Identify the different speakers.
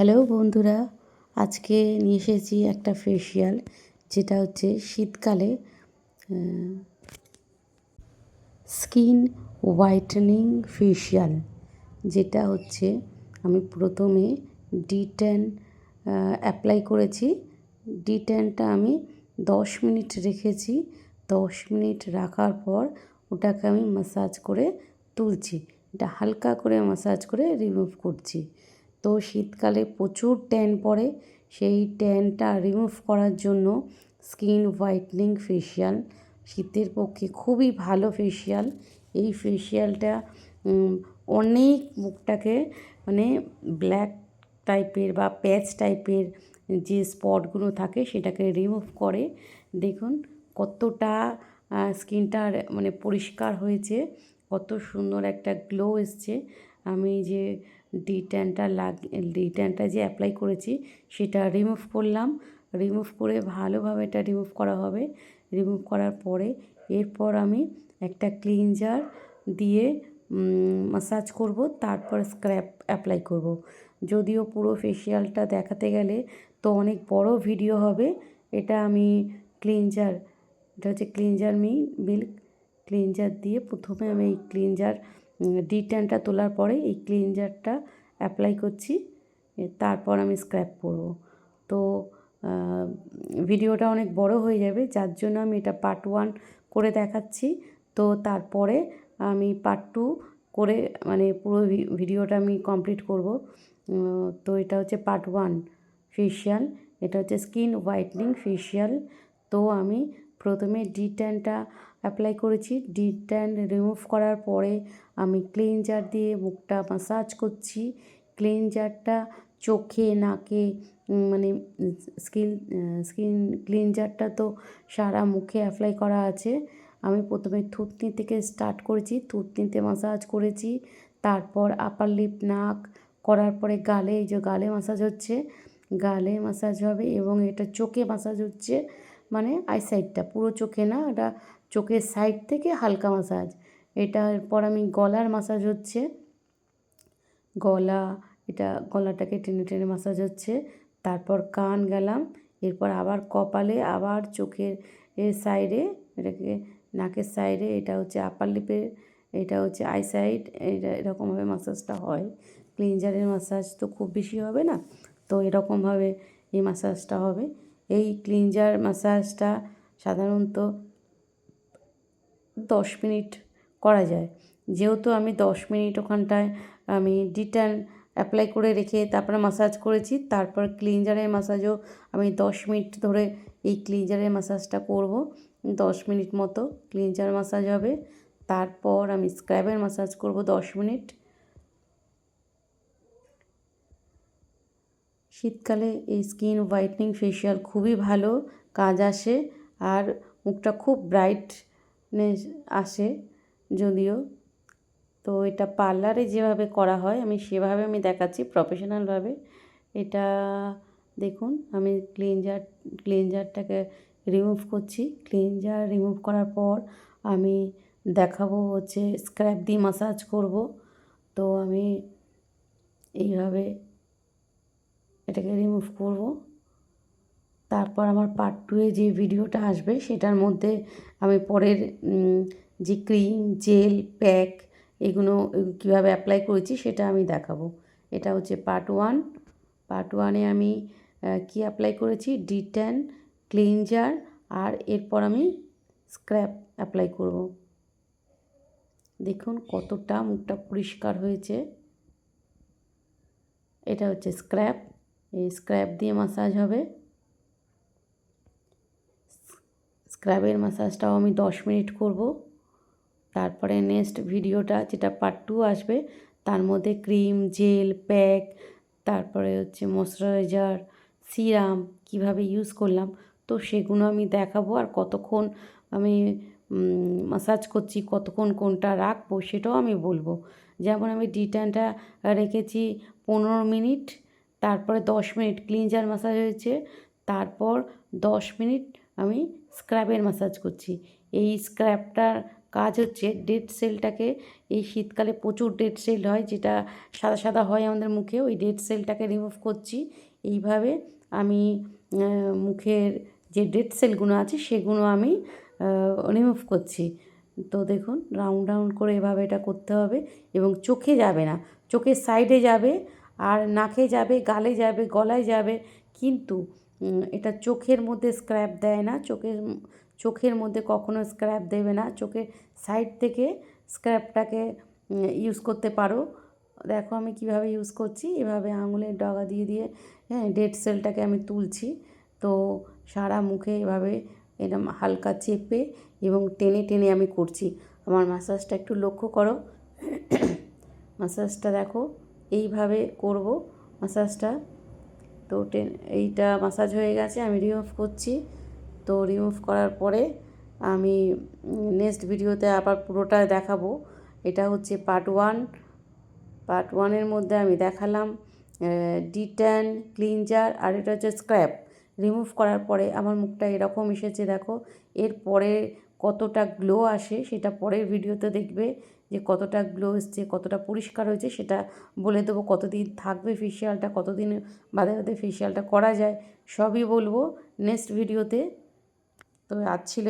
Speaker 1: Hello বন্ধুরা, আজকে নিয়ে এসেছি একটা ফেসিয়াল যেটা হচ্ছে শীতকালে স্কিন হোয়াইটেনিং ফেসিয়াল যেটা হচ্ছে আমি প্রথমে ডি টেন অ্যাপ্লাই করেছি। ডি টেনটা আমি দশ মিনিট রেখেছি। দশ মিনিট রাখার পর ওটাকে আমি ম্যাসাজ করে তুলছি। এটা হালকা করে ম্যাসাজ করে রিমুভ করছি। তো শীতকালে প্রচুর ট্যান পড়ে। সেই ট্যানটা রিমুভ করার জন্য স্কিন হোয়াইটনিং ফেসিয়াল শীতের পক্ষে খুবই ভালো ফেসিয়াল এই ফেসিয়ালটা অনেক মুখটাকে মানে ব্ল্যাক টাইপের বা প্যাচ টাইপের যে স্পটগুলো থাকে সেটাকে রিমুভ করে। দেখুন কতটা স্কিনটার মানে পরিষ্কার হয়েছে, কত সুন্দর একটা গ্লো এসছে। আমি যে ডি ট্যানটা লাগ ডি ট্যানটা যে অ্যাপ্লাই করেছি সেটা রিমুভ করলাম। রিমুভ করে ভালোভাবে এটা রিমুভ করা হবে। রিমুভ করার পরে এরপর আমি একটা ক্লিনজার দিয়ে মাসাজ করব, তারপর স্ক্র্যাপ অ্যাপ্লাই করব। যদিও পুরো ফেসিয়ালটা দেখাতে গেলে তো অনেক বড় ভিডিও হবে। এটা আমি ক্লিনজার এটা হচ্ছে ক্লিনজার মি মিল্ক ক্লিনজার দিয়ে প্রথমে আমি এই ক্লিনজার ডি ট্যানটা তোলার পরে এই ক্লিনজারটা অ্যাপ্লাই করছি তারপর আমি স্ক্র্যাপ করব। তো ভিডিওটা অনেক বড় হয়ে যাবে, যার জন্য আমি এটা পার্ট ওয়ান করে দেখাচ্ছি। তো তারপরে আমি পার্ট টু করে মানে পুরো ভিডিওটা আমি কমপ্লিট করব। তো এটা হচ্ছে পার্ট ওয়ান ফেসিয়াল এটা হচ্ছে স্কিন হোয়াইটনিং ফেসিয়াল তো আমি প্রথমে ডি ট্যানটা অ্যাপ্লাই করেছি। ডি ট্যান রিমুভ করার পরে আমি ক্লিনজার দিয়ে মুখটা মাসাজ করছি। ক্লিনজারটা চোখে, নাকে মানে স্কিন স্কিন ক্লিনজারটা তো সারা মুখে অ্যাপ্লাই করা আছে। আমি প্রথমে থুতনি থেকে স্টার্ট করেছি, থুতনিতে মাসাজ করেছি। তারপর আপার লিপ নাক করার পরে গালে, এই যে গালে মাসাজ হচ্ছে। গালে মাসাজ হবে এবং এটা চোখে মাসাজ হচ্ছে। মানে আই সাইডটা পুরো চোখে না, এটা চোখের সাইড থেকে হালকা মাসাজ এটার পর আমি গলার মাসাজ হচ্ছে। গলা, এটা গলাটাকে টেনে টেনে মাসাজ হচ্ছে। তারপর কান গেলাম। এরপর আবার কপালে, আবার চোখের সাইডে এটাকে নাকের সাইডে এটা হচ্ছে আপার লিপের এটা হচ্ছে আই সাইড এটা এরকমভাবে মাসাজটা হয়। ক্লিনজারের মাসাজ তো খুব বেশি হবে না? তো এরকমভাবে এই মাসাজটা হবে। এই ক্লিনজার মাসাজটা সাধারণত দশ মিনিট করা যায়। যেহেতু আমি দশ মিনিট ওখানটায় আমি ডিটান অ্যাপ্লাই করে রেখে তারপরে মাসাজ করেছি, তারপর ক্লিনজারের মাসাজও আমি দশ মিনিট ধরে এই ক্লিনজারের মাসাজটা করব। দশ মিনিট মতো ক্লিনজার মাসাজ হবে। তারপর আমি স্ক্র্যাবের মাসাজ করব দশ মিনিট। শীতকালে এই স্কিন হোয়াইটনিং ফেসিয়াল খুবই ভালো, কাজ আসে। আর মুখটা খুব ব্রাইটনেস আসে যদিও। তো এটা পার্লারে যেভাবে করা হয়, আমি সেভাবে আমি দেখাচ্ছি প্রফেশনালভাবে। এটা দেখুন, আমি ক্লিনজার, ক্লিনজারটাকে রিমুভ করছি। ক্লিনজার রিমুভ করার পর আমি দেখাবো হচ্ছে, স্ক্র্যাপ দিয়ে মাসাজ করব। তো আমি এইভাবে এটাকে রিমুভ করব। তারপর আমার পার্ট টুয়ে যে ভিডিওটা আসবে, সেটার মধ্যে আমি পরের যে ক্রিম জেল প্যাক এগুলো কীভাবে অ্যাপ্লাই করেছি সেটা আমি দেখাবো। এটা হচ্ছে পার্ট ওয়ান পার্ট ওয়ানে আমি কী অ্যাপ্লাই করেছি? ডি টেন ক্লিনজার আর এরপর আমি স্ক্র্যাপ অ্যাপ্লাই করব। দেখুন কতটা মুখটা পরিষ্কার হয়েছে। এটা হচ্ছে স্ক্র্যাপ এই স্ক্র্যাপ দিয়ে মাসাজ হবে। স্ক্র্যাবের মাসাজটাও আমি দশ মিনিট করব। তারপরে নেক্সট ভিডিওটা যেটা পার্ট টু আসবে, তার মধ্যে ক্রিম জেল প্যাক তারপরে হচ্ছে ময়শ্চারাইজার সিরাম কীভাবে ইউজ করলাম, তো সেগুলো আমি দেখাবো আর কতক্ষণ আমি মাসাজ করছি, কতক্ষণ কোনটা রাখব সেটাও আমি বলব। যেমন আমি ডিটানটা রেখেছি পনেরো মিনিট, তারপরে দশ মিনিট ক্লিনজার মাসাজ হয়েছে, তারপর দশ মিনিট আমি স্ক্রাবের মাসাজ করছি। এই স্ক্র্যাবটার কাজ হচ্ছে ডেড সেলটাকে এই শীতকালে প্রচুর ডেড সেল হয়, যেটা সাদা সাদা হয় আমাদের মুখে, ওই ডেড সেলটাকে রিমুভ করছি। এইভাবে আমি মুখের যে ডেড সেলগুলো আছে, সেগুলো আমি রিমুভ করছি। তো দেখুন রাউন্ড রাউন্ড করে এভাবে এটা করতে হবে এবং চোখে যাবে না। চোখের সাইডে যাবে, আর নাকে যাবে, গালে যাবে, গলায় যাবে, কিন্তু এটা চোখের মধ্যে স্ক্র্যাপ দেয় না। চোখের চোখের মধ্যে কখনো স্ক্র্যাপ দেবে না। চোখের সাইড থেকে স্ক্র্যাপটাকে ইউজ করতে পারো। দেখো আমি কীভাবে ইউজ করছি। এভাবে আঙুলের ডগা দিয়ে দিয়ে হ্যাঁ ডেড সেলটাকে আমি তুলছি। তো সারা মুখে এভাবে এরম হালকা চেপে এবং টেনে টেনে আমি করছি। আমার ম্যাসাজটা একটু লক্ষ্য করো। ম্যাসাজটা দেখো। এইভাবে করব। ম্যাসাজটা তো টেন এইটা ম্যাসাজ হয়ে গেছে, আমি রিমুভ করছি। তো রিমুভ করার পরে আমি নেক্সট ভিডিওতে আবার পুরোটা দেখাবো। এটা হচ্ছে পার্ট ওয়ান পার্ট ওয়ানের মধ্যে আমি দেখালাম ডিট্যান ক্লিনজার আর এটা হচ্ছে স্ক্র্যাপ রিমুভ করার পরে আমার মুখটা এরকম এসেছে, দেখো। এর পরে কতটা গ্লো আসে, সেটা পরের ভিডিওতে দেখবে। যে কতটা গ্লো এসছে কতটা পরিষ্কার হয়েছে সেটা বলে দেবো। কতদিন থাকবে ফেসিয়ালটা কতদিন বাদে বাদে ফেসিয়ালটা করা যায়, সবই বলব নেক্সট ভিডিওতে তো। আজ ছিল